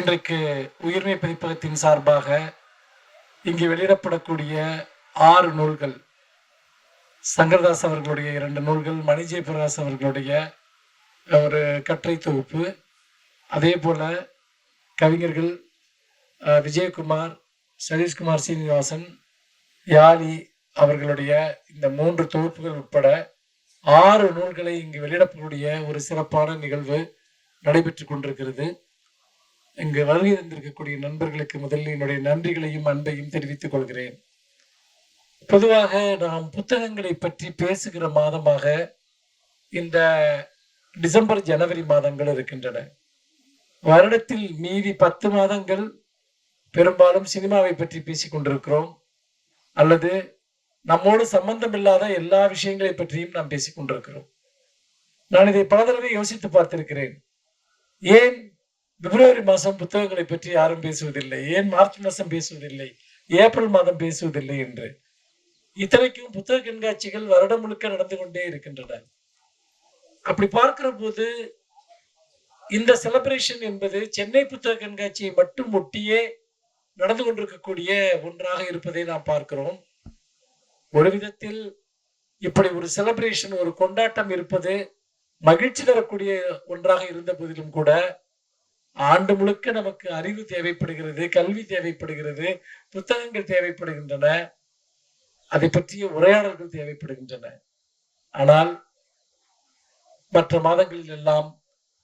இன்றைக்கு உயிர்மை பதிப்பகத்தின் சார்பாக இங்கு வெளியிடப்படக்கூடிய ஆறு நூல்கள். சங்கரதாஸ் அவர்களுடைய இரண்டு நூல்கள் மணிஜெய பிரகாஷ் அவர்களுடைய ஒரு கற்றை தொகுப்பு. அதே போல கவிஞர்கள் விஜயகுமார் சதீஷ்குமார் சீனிவாசன் யாழி அவர்களுடைய இந்த மூன்று தொகுப்புகள் உட்பட ஆறு நூல்களை இங்கு வெளியிடப்படக்கூடிய ஒரு சிறப்பான நிகழ்வு நடைபெற்று கொண்டிருக்கிறது. இங்கு வருகை தந்திருக்கக்கூடிய நண்பர்களுக்கு முதலில் என்னுடைய நன்றிகளையும் அன்பையும் தெரிவித்துக் கொள்கிறேன். பொதுவாக நாம் புத்தகங்களை பற்றி பேசுகிற மாதமாக இந்த டிசம்பர் ஜனவரி மாதங்கள் இருக்கின்றன. வருடத்தில் மீதி பத்து மாதங்கள் பெரும்பாலும் சினிமாவை பற்றி பேசிக் கொண்டிருக்கிறோம். அல்லது நம்மோடு சம்பந்தம் இல்லாத எல்லா விஷயங்களை பற்றியும் நாம் பேசிக் கொண்டிருக்கிறோம். நான் இதை பல தடவை யோசித்து பார்த்திருக்கிறேன். ஏன் பிப்ரவரி மாதம் புத்தகங்களை பற்றி யாரும் பேசுவதில்லை. ஏன் மார்ச் மாதம் பேசுவதில்லை? ஏப்ரல் மாதம் பேசுவதில்லை என்று. இத்தனைக்கும் புத்தக கண்காட்சிகள் வருடம் முழுக்க நடந்து கொண்டே இருக்கின்றன. அப்படி பார்க்கிற போது இந்த செலப்ரேஷன் என்பது சென்னை புத்தக கண்காட்சியை மட்டும் ஒட்டியே நடந்து கொண்டிருக்கக்கூடிய ஒன்றாக இருப்பதை நாம் பார்க்கிறோம். ஒரு விதத்தில் இப்படி ஒரு செலப்ரேஷன் ஒரு கொண்டாட்டம் இருப்பது மகிழ்ச்சி தரக்கூடிய ஒன்றாக இருந்த போதிலும் கூட ஆண்டு முழுக்க நமக்கு அறிவு தேவைப்படுகிறது கல்வி தேவைப்படுகிறது புத்தகங்கள் தேவைப்படுகின்றன அதை பற்றிய உரையாடல்கள் தேவைப்படுகின்றன. ஆனால் மற்ற மாதங்களில் எல்லாம்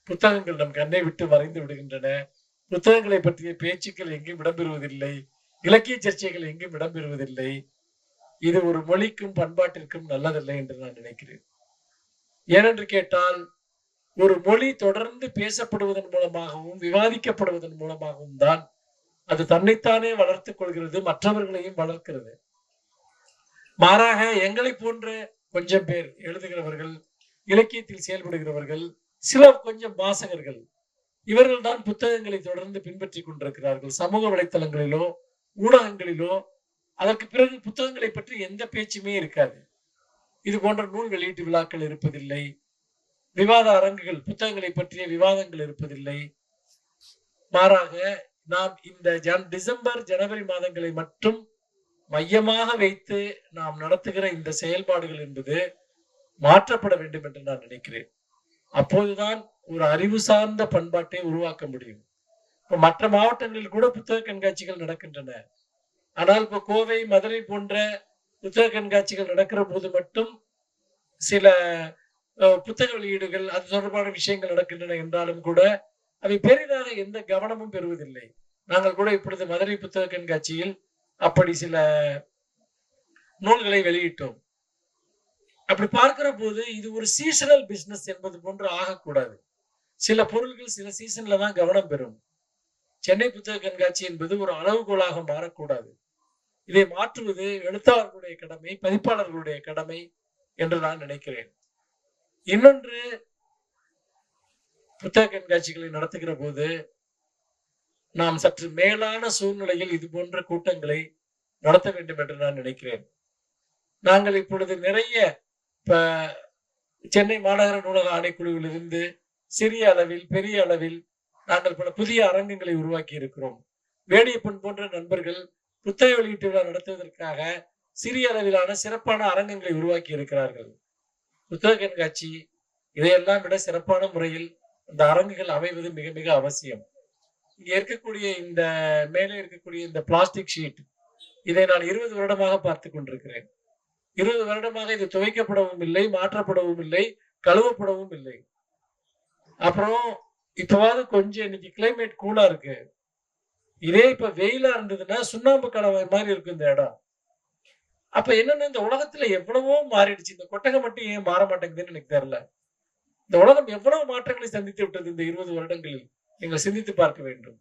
புத்தகங்கள் நம் கண்ணை விட்டு மறைந்து விடுகின்றன. புத்தகங்களை பற்றிய பேச்சுக்கள் எங்கும் இடம்பெறுவதில்லை. இலக்கிய சர்ச்சைகள் எங்கும் இடம்பெறுவதில்லை. இது ஒரு மொழிக்கும் பண்பாட்டிற்கும் நல்லதில்லை என்று நான் நினைக்கிறேன். ஏனென்று கேட்டால் ஒரு மொழி தொடர்ந்து பேசப்படுவதன் மூலமாகவும் விவாதிக்கப்படுவதன் மூலமாகவும் தான் அது தன்னைத்தானே வளர்த்துக் கொள்கிறது மற்றவர்களையும் வளர்க்கிறது. மாறாக எங்களை போன்ற கொஞ்சம் பேர் எழுதுகிறவர்கள் இலக்கியத்தில் செயல்படுகிறவர்கள் சில கொஞ்சம் வாசகர்கள் இவர்கள் தான் புத்தகங்களை தொடர்ந்து பின்பற்றி கொண்டிருக்கிறார்கள். சமூக வலைத்தளங்களிலோ ஊடகங்களிலோ அதற்கு பிறகு புத்தகங்களை பற்றி எந்த பேச்சுமே இருக்காது. இது போன்ற நூல் வெளியீட்டு விழாக்கள் இருப்பதில்லை. விவாத அரங்குகள் புத்தகங்களை பற்றிய விவாதங்கள் இருப்பதில்லை. மாறாக நாம் இந்த ஜன் டிசம்பர் ஜனவரி மாதங்களை மட்டும் மையமாக வைத்து நாம் நடத்துகிற இந்த செயல்பாடுகள் என்பது மாற்றப்பட வேண்டும் என்று நான் நினைக்கிறேன். அப்போதுதான் ஒரு அறிவு சார்ந்த பண்பாட்டை உருவாக்க முடியும். இப்ப மற்ற மாவட்டங்களில் கூட புத்தக கண்காட்சிகள் நடக்கின்றன. ஆனால் இப்ப கோவை மதுரை போன்ற புத்தக கண்காட்சிகள் நடக்கிற போது மட்டும் சில புத்தக வெளியீடுகள் அது தொடர்பான விஷயங்கள் நடக்கின்றன என்றாலும் கூட அவை பெரிதாக எந்த கவனமும் பெறுவதில்லை. நாங்கள் கூட இப்பொழுது மதுரை புத்தக கண்காட்சியில் அப்படி சில நூல்களை வெளியிட்டோம். அப்படி பார்க்கிற போது இது ஒரு சீசனல் பிசினஸ் என்பது போன்று ஆகக்கூடாது. சில பொருள்கள் சில சீசன்ல தான் கவனம் பெறும். சென்னை புத்தக கண்காட்சி என்பது ஒரு அளவுகோலாக மாறக்கூடாது. இதை மாற்றுவது எழுத்தாளர்களுடைய கடமை பதிப்பாளர்களுடைய கடமை என்று நான் நினைக்கிறேன். இன்னொன்று புத்தக கண்காட்சிகளை நடத்துகிற போது நாம் சற்று மேலான சூழ்நிலையில் இது போன்ற கூட்டங்களை நடத்த வேண்டும் என்று நான் நினைக்கிறேன். நாங்கள் இப்பொழுது நிறைய இப்ப சென்னை மாநகர நூலக ஆணைக்குழுவிலிருந்து சிறிய அளவில் பெரிய அளவில் நாங்கள் பல புதிய அரங்கங்களை உருவாக்கி இருக்கிறோம். வேடியப்பன் போன்ற நண்பர்கள் புத்தக வெளியீட்டு விழா நடத்துவதற்காக சிறிய அளவிலான சிறப்பான அரங்கங்களை உருவாக்கி இருக்கிறார்கள். புத்தக கண்காட்சி இதையெல்லாம் விட சிறப்பான முறையில் இந்த அரங்குகள் அமைவது மிக மிக அவசியம். இங்க இருக்கக்கூடிய இந்த மேலே இருக்கக்கூடிய இந்த பிளாஸ்டிக் ஷீட் இதை நான் இருபது வருடமாக பார்த்து கொண்டிருக்கிறேன். இருபது வருடமாக இது துவைக்கப்படவும் இல்லை மாற்றப்படவும் இல்லை கழுவப்படவும் இல்லை. அப்புறம் இப்பவாவது கொஞ்சம் இன்னைக்கு கிளைமேட் கூலா இருக்கு. இதே இப்ப வெயிலா இருந்ததுன்னா சுண்ணாம்பு கலவை மாதிரி இருக்கும் இந்த இடம். அப்ப என்னன்னு இந்த உலகத்துல எவ்வளவோ மாறிடுச்சு. இந்த கொட்டகை மட்டும் ஏன் மாற மாட்டேங்குதுன்னு எனக்கு தெரியல. இந்த உலகம் எவ்வளவு மாற்றங்களை சந்தித்து விட்டது இந்த இருபது வருடங்களில்? நீங்கள் சிந்தித்து பார்க்க வேண்டும்.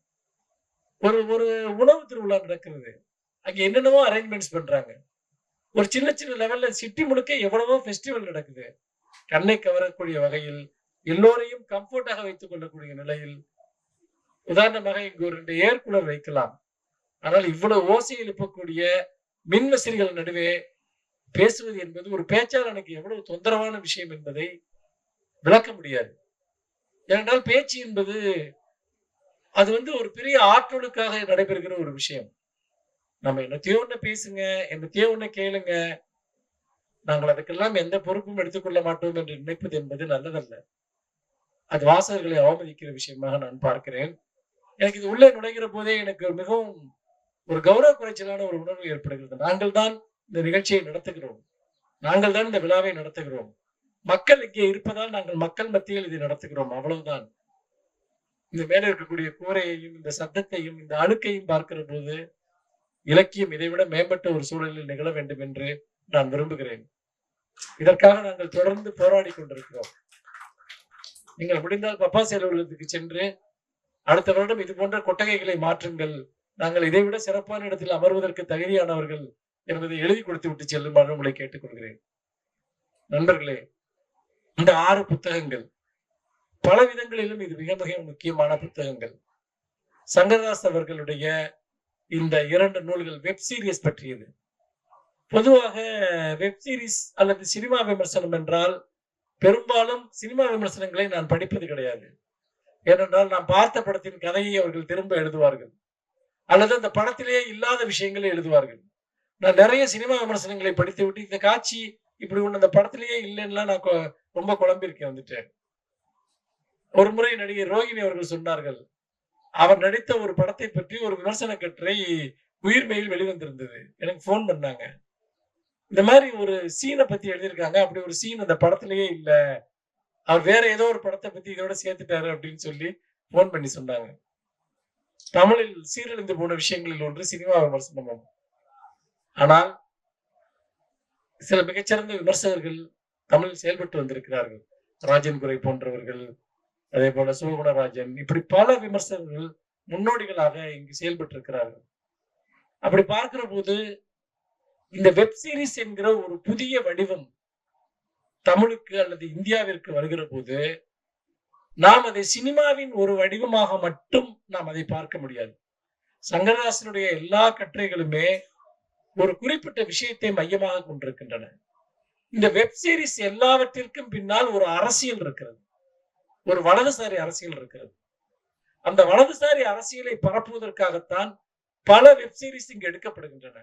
ஒரு ஒரு உணவு திருவிழா நடக்கிறது. அங்க என்னென்னவோ அரேஞ்ச்மெண்ட்ஸ் பண்றாங்க. ஒரு சின்ன சின்ன லெவல்ல சிட்டி முழுக்க எவ்வளவோ ஃபெஸ்டிவல் நடக்குது. கண்ணை கவரக்கூடிய வகையில் எல்லோரையும் கம்ஃபர்டாக வைத்துக் கொள்ளக்கூடிய நிலையில் உதாரணமாக இங்கு ஒரு ரெண்டு ஏர் கூலர் வைக்கலாம். ஆனால் இவ்வளவு ஓசை எழுப்பக்கூடிய மின்விசிறிகள் நடுவே பேசுவது என்பது ஒரு பேச்சாளனுக்கு எவ்வளவு தொந்தரவான விஷயம் என்பதை விளக்க முடியாது. ஏனென்றால் பேச்சு என்பது அது வந்து ஒரு பெரிய ஆற்றலுக்காக நடைபெறுகிற ஒரு விஷயம். நம்ம என்னத்தையோ ஒண்ணு பேசுங்க என்னத்தையோ ஒண்ணு கேளுங்க. நாங்கள் அதுக்கெல்லாம் எந்த பொறுப்பும் எடுத்துக்கொள்ள மாட்டோம் என்று நினைப்பது என்பது நல்லதல்ல. அது வாசகர்களை அவமதிக்கிற விஷயமாக நான் பார்க்கிறேன். எனக்கு இது உள்ளே நுழைகிற போதே எனக்கு மிகவும் ஒரு கௌரவ குறைச்சலான ஒரு உணர்வு ஏற்படுகிறது. நாங்கள் தான் இந்த நிகழ்ச்சியை நடத்துகிறோம். நாங்கள் தான் இந்த விழாவை நடத்துகிறோம். மக்கள் இங்கே இருப்பதால் நாங்கள் மக்கள் மத்தியில் இதை நடத்துகிறோம். அவ்வளவுதான். இந்த மேலே இருக்கக்கூடிய கூரையையும் இந்த சத்தத்தையும் இந்த அழுக்கையும் பார்க்கிற போது இலக்கியம் இதைவிட மேம்பட்ட ஒரு சூழலில் நிகழ வேண்டும் என்று நான் விரும்புகிறேன். இதற்காக நாங்கள் தொடர்ந்து போராடி கொண்டிருக்கிறோம். நீங்கள் முடிந்தால் பப்பா அலுவலகத்துக்கு சென்று அடுத்த வருடம் இது போன்ற கொட்டகைகளை மாற்றுங்கள். நாங்கள் இதைவிட சிறப்பான இடத்தில் அமர்வதற்கு தகுதியானவர்கள் என்பதை எழுதி கொடுத்து விட்டு செல்லுமாறு உங்களை கேட்டுக்கொள்கிறேன். நண்பர்களே இந்த ஆறு புத்தகங்கள் பல விதங்களிலும் இது மிக மிக முக்கியமான புத்தகங்கள். சங்கரதாஸ் அவர்களுடைய இந்த இரண்டு நூல்கள் வெப் சீரிஸ் பற்றியது. பொதுவாக வெப் சீரிஸ் அல்லது சினிமா விமர்சனம் என்றால் பெரும்பாலும் சினிமா விமர்சனங்களை நான் படிப்பது கிடையாது. ஏனென்றால் நான் பார்த்த படத்தின் கதையை அவர்கள் திரும்ப எழுதுவார்கள். அல்லது அந்த படத்திலேயே இல்லாத விஷயங்களை எழுதுவார்கள். நான் நிறைய சினிமா விமர்சனங்களை படித்து விட்டு இந்த காட்சி இப்படி ஒண்ணு அந்த படத்திலேயே இல்லைன்னா நான் கொ- ரொம்ப குழம்பிருக்கேன் வந்துட்டேன் ஒரு முறை நடிகர் ரோகிணி அவர்கள் சொன்னார்கள் அவர் நடித்த ஒரு படத்தை பற்றி ஒரு விமர்சன கட்டுரை உயிர்மெயில் வெளிவந்திருந்தது. எனக்கு ஃபோன் பண்ணாங்க. இந்த மாதிரி ஒரு சீனை பத்தி எழுதியிருக்காங்க. அப்படி ஒரு சீன் அந்த படத்திலேயே இல்ல. அவர் வேற ஏதோ ஒரு படத்தை பத்தி இதோட சேர்த்துட்டாரு அப்படின்னு சொல்லி ஃபோன் பண்ணி சொன்னாங்க. தமிழில் சீரழிந்து போன விஷயங்களில் ஒன்று சினிமா விமர்சனம் ஆனால் சில மிகச்சிறந்த விமர்சகர்கள் தமிழில் செயல்பட்டு வந்திருக்கிறார்கள். ராஜன் குறை போன்றவர்கள் அதே போல சுகுணராஜன் இப்படி பல விமர்சகர்கள் முன்னோடிகளாக இங்கு செயல்பட்டு இருக்கிறார்கள் அப்படி பார்க்கிற போது இந்த வெப் சீரிஸ் என்கிற ஒரு புதிய வடிவம் தமிழுக்கு அல்லது இந்தியாவிற்கு வருகிற போது நாம் அதை சினிமாவின் ஒரு வடிவமாக மட்டும் நாம் அதை பார்க்க முடியாது. சங்கரதாசனுடைய எல்லா கட்டுரைகளுமே ஒரு குறிப்பிட்ட விஷயத்தை மையமாக கொண்டிருக்கின்றன. இந்த வெப் சீரிஸ் எல்லாவற்றிற்கும் பின்னால் ஒரு அரசியல் இருக்கிறது. ஒரு வலதுசாரி அரசியல் இருக்கிறது. அந்த வலதுசாரி அரசியலை பரப்புவதற்காகத்தான் பல வெப் சீரிஸ் இங்கு எடுக்கப்படுகின்றன.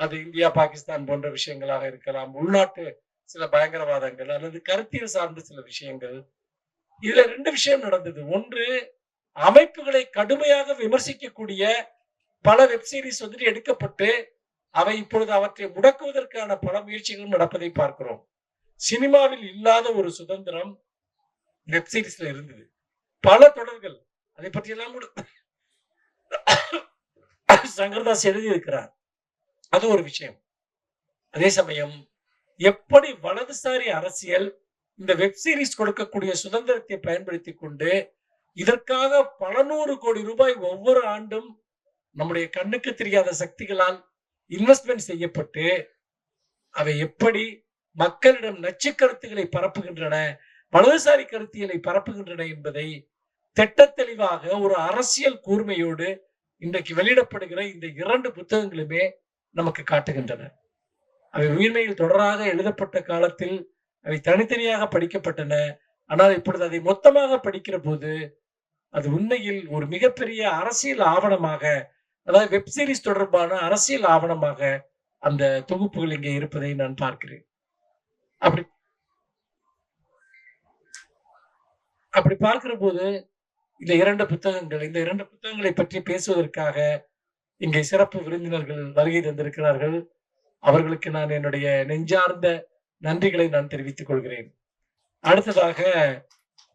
அது இந்தியா பாகிஸ்தான் போன்ற விஷயங்களாக இருக்கலாம் உள்நாட்டு சில பயங்கரவாதங்கள் அல்லது கருத்தியல் சார்ந்த சில விஷயங்கள் இதுல ரெண்டு விஷயம் நடந்தது. ஒன்று அமைப்புகளை கடுமையாக விமர்சிக்கக்கூடிய பல வெப் சீரிஸ் வந்துட்டு எடுக்கப்பட்டு அவை இப்பொழுது அவற்றை முடக்குவதற்கான பல முயற்சிகளும் நடப்பதை பார்க்கிறோம். சினிமாவில் இல்லாத ஒரு சுதந்திரம் வெப் சீரிஸ்ல இருந்தது. பல தொடர்கள் அதை பற்றியெல்லாம் கூட சங்கர்தாஸ் எழுதி இருக்கிறார் அது ஒரு விஷயம். அதே சமயம் எப்படி வலதுசாரி அரசியல் இந்த வெப் சீரிஸ் கொடுக்கக்கூடிய சுதந்திரத்தை பயன்படுத்தி கொண்டு இதற்காக பல நூறு கோடி ரூபாய் ஒவ்வொரு ஆண்டும் நம்முடைய கண்ணுக்கு தெரியாத சக்திகளால் இன்வெஸ்ட்மெண்ட் செய்யப்பட்டு அவை எப்படி மக்களிடம் நச்சு கருத்துக்களை பரப்புகின்றன வலதுசாரி கருத்தியலை பரப்புகின்றன என்பதை திட்ட தெளிவாக ஒரு அரசியல் கூர்மையோடு இன்றைக்கு வெளியிடப்படுகிற இந்த இரண்டு புத்தகங்களுமே நமக்கு காட்டுகின்றன. அவை உயிர்மையில் தொடராக எழுதப்பட்ட காலத்தில் அவை தனித்தனியாக படிக்கப்பட்டன. ஆனால் இப்பொழுது அதை மொத்தமாக படிக்கிற போது அது உண்மையில் ஒரு மிகப்பெரிய அரசியல் ஆவணமாக அதாவது வெப் சீரிஸ் தொடர்பான அரசியல் ஆவணமாக அந்த தொகுப்புகள் இங்கே இருப்பதை நான் பார்க்கிறேன். அப்படி அப்படி பார்க்கிற போது இந்த இரண்டு புத்தகங்கள் இந்த இரண்டு புத்தகங்களை பற்றி பேசுவதற்காக இங்கே சிறப்பு விருந்தினர்கள் வருகை தந்திருக்கிறார்கள். அவர்களுக்கு நான் என்னுடைய நெஞ்சார்ந்த நன்றிகளை நான் தெரிவித்துக் கொள்கிறேன். அடுத்ததாக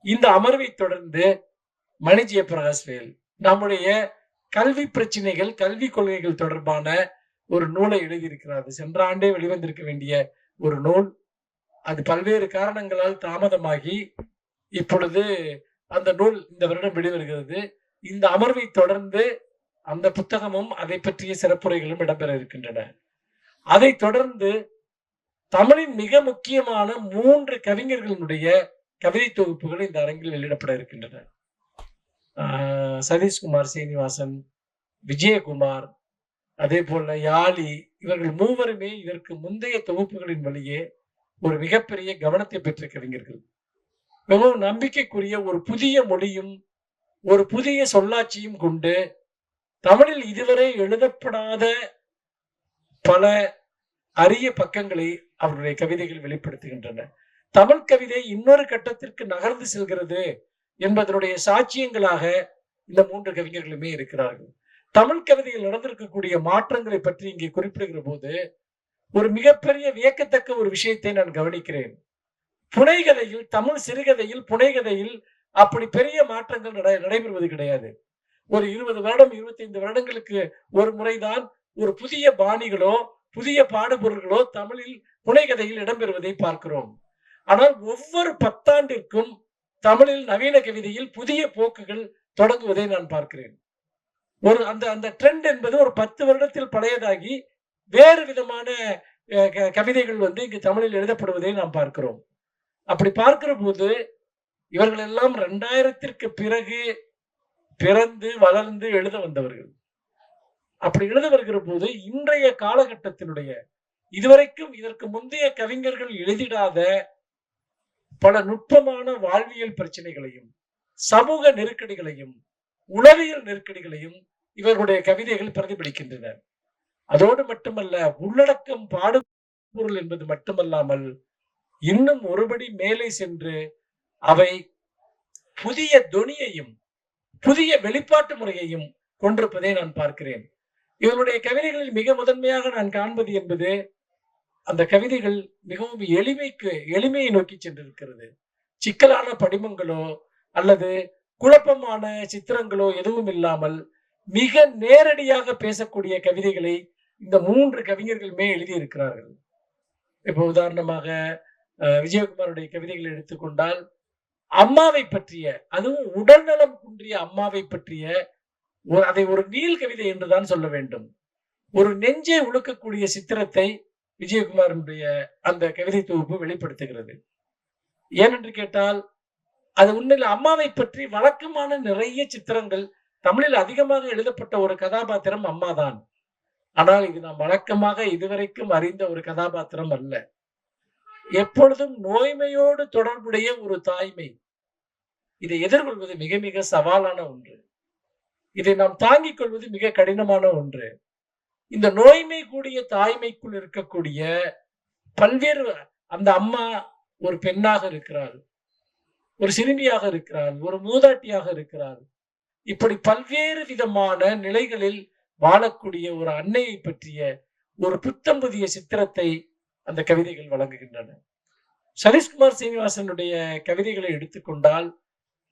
இந்த அமர்வை தொடர்ந்து மணி ஜெயபிரகாஷ் வேல் நம்முடைய கல்வி பிரச்சனைகள் கல்வி கொள்கைகள் தொடர்பான ஒரு நூலை எழுதியிருக்கிறார். சென்ற ஆண்டே வெளிவந்திருக்க வேண்டிய ஒரு நூல். அது பல்வேறு காரணங்களால் தாமதமாகி இப்பொழுது அந்த நூல் இந்த வருடம் வெளிவருகிறது. இந்த அமர்வை தொடர்ந்து அந்த புத்தகமும் அதை பற்றிய சிறப்புரைகளும் இடம்பெற இருக்கின்றன. அதை தொடர்ந்து தமிழின் மிக முக்கியமான மூன்று கவிஞர்களுடைய கவிதை தொகுப்புகள் இந்த அரங்கில் வெளியிடப்பட இருக்கின்றன. சதீஷ்குமார் சீனிவாசன் விஜயகுமார் அதே போல யாழி இவர்கள் மூவருமே இதற்கு முந்தைய தொகுப்புகளின் வழியே ஒரு மிகப்பெரிய கவனத்தை பெற்ற கவிஞர்கள். மிகவும் நம்பிக்கைக்குரிய ஒரு புதிய மொழியும் ஒரு புதிய சொல்லாட்சியும் கொண்டு தமிழில் இதுவரை எழுதப்படாத பல அரிய பக்கங்களை அவருடைய கவிதைகள் வெளிப்படுத்துகின்றன. தமிழ் கவிதை இன்னொரு கட்டத்திற்கு நகர்ந்து செல்கிறது என்பதனுடைய சாட்சியங்களாக இந்த மூன்று கவிஞர்களுமே இருக்கிறார்கள். தமிழ் கவிதையில் நடந்திருக்கக்கூடிய மாற்றங்களை பற்றி இங்கே குறிப்பிடுகிற போது ஒரு மிகப்பெரிய வியக்கத்தக்க ஒரு விஷயத்தை நான் கவனிக்கிறேன். புனைகதையில் தமிழ் சிறுகதையில் புனைகதையில் அப்படி பெரிய மாற்றங்கள் நட- நடைபெறுவது கிடையாது. ஒரு இருபது வருடம் இருபத்தைந்து வருடங்களுக்கு ஒரு முறைதான் ஒரு புதிய பாணிகளோ புதிய பாடுபொருள்களோ தமிழில் புனைகதையில் இடம்பெறுவதை பார்க்கிறோம். ஆனால் ஒவ்வொரு பத்தாண்டிற்கும் தமிழில் நவீன கவிதையில் புதிய போக்குகள் தொடங்குவதை நான் பார்க்கிறேன். ஒரு அந்த அந்த ட்ரெண்ட் என்பது ஒரு பத்து வருடத்தில் பழையதாகி வேறு விதமான க- கவிதைகள் வந்து இங்கு தமிழில் எழுதப்படுவதை நாம் பார்க்கிறோம். அப்படி பார்க்கிற போது இவர்கள் எல்லாம் ரெண்டாயிரத்திற்கு பிறகு பிறந்து வளர்ந்து எழுத வந்தவர்கள். அப்படி எழுத வருகிற போது இன்றைய காலகட்டத்தினுடைய இதுவரைக்கும் இதற்கு முந்தைய கவிஞர்கள் எழுதிடாத பல நுட்பமான வாழ்வியல் பிரச்சனைகளையும் சமூக நெருக்கடிகளையும் உளவியல் நெருக்கடிகளையும் இவர்களுடைய கவிதைகள் பிரதிபலிக்கின்றன. அதோடு மட்டுமல்ல உள்ளடக்கம் பாடுபொருள் என்பது மட்டுமல்லாமல் இன்னும் ஒருபடி மேலே சென்று அவை புதிய தொனியையும் புதிய வெளிப்பாட்டு முறையையும் கொண்டிருப்பதை நான் பார்க்கிறேன். இவருடைய கவிதைகளில் மிக முதன்மையாக நான் காண்பது என்பது அந்த கவிதைகள் மிகவும் எளிமைக்கு எளிமையை நோக்கி சென்றிருக்கிறது. சிக்கலான படிமங்களோ அல்லது குழப்பமான சித்திரங்களோ எதுவும் இல்லாமல் மிக நேரடியாக பேசக்கூடிய கவிதைகளை இந்த மூன்று கவிஞர்களுமே எழுதியிருக்கிறார்கள். இப்போ உதாரணமாக அஹ், விஜயகுமாருடைய கவிதைகளை எடுத்துக்கொண்டால் அம்மாவை பற்றிய அதுவும் உடல்நலம் குன்றிய அம்மாவை பற்றிய ஒரு அதை ஒரு நீள் கவிதை என்றுதான் சொல்ல வேண்டும். ஒரு நெஞ்சை உழுக்கக்கூடிய சித்திரத்தை விஜயகுமாரனுடைய அந்த கவிதை தொகுப்பு வெளிப்படுத்துகிறது. ஏனென்று கேட்டால் அது உண்மையில் அம்மாவை பற்றி வழக்கமான நிறைய சித்திரங்கள் தமிழில் அதிகமாக எழுதப்பட்ட ஒரு கதாபாத்திரம் அம்மாதான். ஆனால் இது நாம் வழக்கமாக இதுவரைக்கும் அறிந்த ஒரு கதாபாத்திரம் அல்ல. எப்பொழுதும் நோய்மையோடு தொடர்புடைய ஒரு தாய்மை. இதை எதிர்கொள்வது மிக மிக சவாலான ஒன்று. இதை நாம் தாங்கிக் கொள்வது மிக கடினமான ஒன்று. இந்த நோய்மை கூடிய தாய்மைக்குள் இருக்கக்கூடிய பல்வேறு அந்த அம்மா ஒரு பெண்ணாக இருக்கிறாள் ஒரு சிறுமியாக இருக்கிறாள் ஒரு மூதாட்டியாக இருக்கிறாள். இப்படி பல்வேறு விதமான நிலைகளில் வாழக்கூடிய ஒரு அன்னையை பற்றிய ஒரு புத்தம் புதிய சித்திரத்தை அந்த கவிதைகள் வழங்குகின்றன. சதீஷ்குமார் சீனிவாசனுடைய கவிதைகளை எடுத்துக்கொண்டால்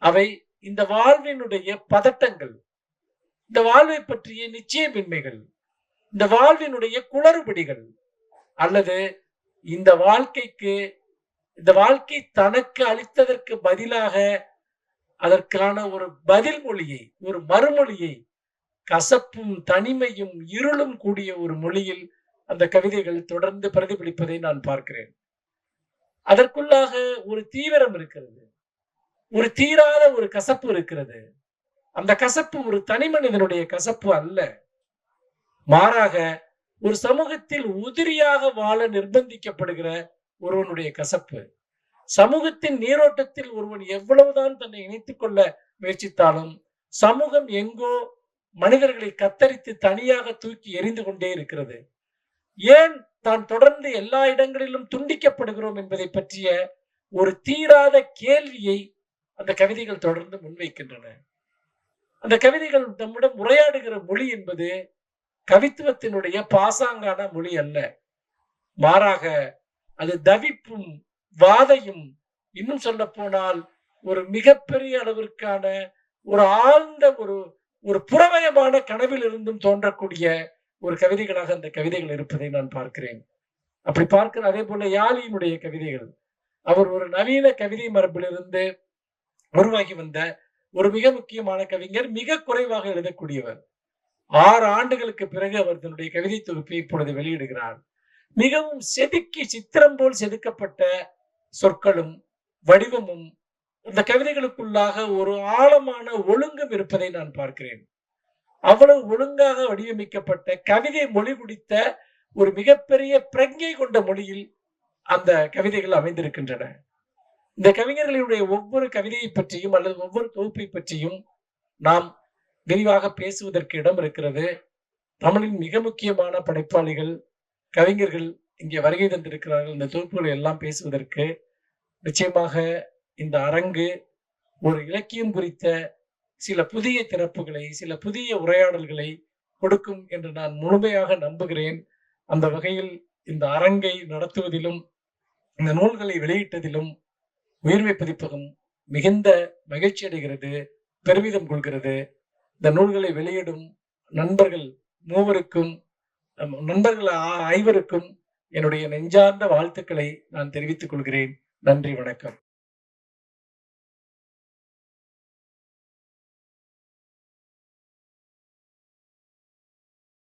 அவை இந்த வாழ்வினுடைய பதட்டங்கள் இந்த வாழ்வை பற்றிய நிச்சயமின்மைகள் இந்த வாழ்வினுடைய குளறுபடிகள் அல்லது இந்த வாழ்க்கைக்கு இந்த வாழ்க்கை தனக்கு அளித்ததற்கு பதிலாக அதற்கான ஒரு பதில் மொழியை ஒரு மறுமொழியை கசப்பும் தனிமையும் இருளும் கூடிய ஒரு மொழியில் அந்த கவிதைகள் தொடர்ந்து பிரதிபலிப்பதை நான் பார்க்கிறேன். அதற்குள்ளாக ஒரு தீவிரம் இருக்கிறது. ஒரு தீராத ஒரு கசப்பு இருக்கிறது. அந்த கசப்பு ஒரு தனி மனிதனுடைய கசப்பு அல்ல. மாறாக ஒரு சமூகத்தில் உதிரியாக வாழ நிர்பந்திக்கப்படுகிற ஒருவனுடைய கசப்பு. சமூகத்தின் நீரோட்டத்தில் ஒருவன் எவ்வளவுதான் தன்னை இணைத்துக் கொள்ள முயற்சித்தாலும் சமூகம் எங்கோ மனிதர்களை கத்தரித்து தனியாக தூக்கி எறிந்து கொண்டே இருக்கிறது. ஏன் தான் தொடர்ந்து எல்லா இடங்களிலும் துண்டிக்கப்படுகிறோம் என்பதை பற்றிய ஒரு தீராத கேள்வியை அந்த கவிதைகள் தொடர்ந்து முன்வைக்கின்றன. அந்த கவிதைகள் நம்மிடம் உரையாடுகிற மொழி என்பது கவித்துவத்தினுடைய பாசாங்கான மொழி அல்ல. மாறாக அது தவிப்பும் வாதையும் இன்னும் சொல்ல போனால் ஒரு மிகப்பெரிய அளவிற்கான ஒரு ஆழ்ந்த ஒரு ஒரு புறமயமான கனவில் இருந்தும் தோன்றக்கூடிய ஒரு கவிதைகளாக அந்த கவிதைகள் இருப்பதை நான் பார்க்கிறேன். அப்படி பார்க்கிற அதே போல யாழியினுடைய கவிதைகள். அவர் ஒரு நவீன கவிதை மரபிலிருந்து உருவாகி வந்த ஒரு மிக முக்கியமான கவிஞர் மிக குறைவாக எழுதக்கூடியவர். ஆறு ஆண்டுகளுக்கு பிறகு அவர் தன்னுடைய கவிதை தொகுப்பை இப்பொழுது வெளியிடுகிறார். மிகவும் செதுக்கி சித்திரம் போல் செதுக்கப்பட்ட சொற்களும் வடிவமும் அந்த கவிதைகளுக்குள்ளாக ஒரு ஆழமான ஒழுங்கும் இருப்பதை நான் பார்க்கிறேன். அவ்வளவு ஒழுங்காக வடிவமைக்கப்பட்ட கவிதை மொழி குடித்த ஒரு மிகப்பெரிய பிரங்கை கொண்ட மொழியில் அந்த கவிதைகள் அமைந்திருக்கின்றன. இந்த கவிஞர்களுடைய ஒவ்வொரு கவிதையை பற்றியும் அல்லது ஒவ்வொரு தொகுப்பை பற்றியும் நாம் விரிவாக பேசுவதற்கு இடம் இருக்கிறது. தமிழின் மிக முக்கியமான படைப்பாளிகள் கவிஞர்கள் இங்கே வருகை தந்திருக்கிறார்கள். இந்த தொகுப்புகளை எல்லாம் பேசுவதற்கு நிச்சயமாக இந்த அரங்கு ஒரு இலக்கியம் குறித்த சில புதிய திறப்புகளை சில புதிய உரையாடல்களை கொடுக்கும் என்று நான் முழுமையாக நம்புகிறேன். அந்த வகையில் இந்த அரங்கை நடத்துவதிலும் இந்த நூல்களை வெளியிட்டதிலும் உயிர்மை பதிப்பகம் மிகுந்த மகிழ்ச்சி அடைகிறது பெருமிதம் கொள்கிறது. இந்த நூல்களை வெளியிடும் நண்பர்கள் மூவருக்கும் நண்பர்கள் ஆ- ஐவருக்கும் என்னுடைய நெஞ்சார்ந்த வாழ்த்துக்களை நான் தெரிவித்துக் கொள்கிறேன். நன்றி வணக்கம்.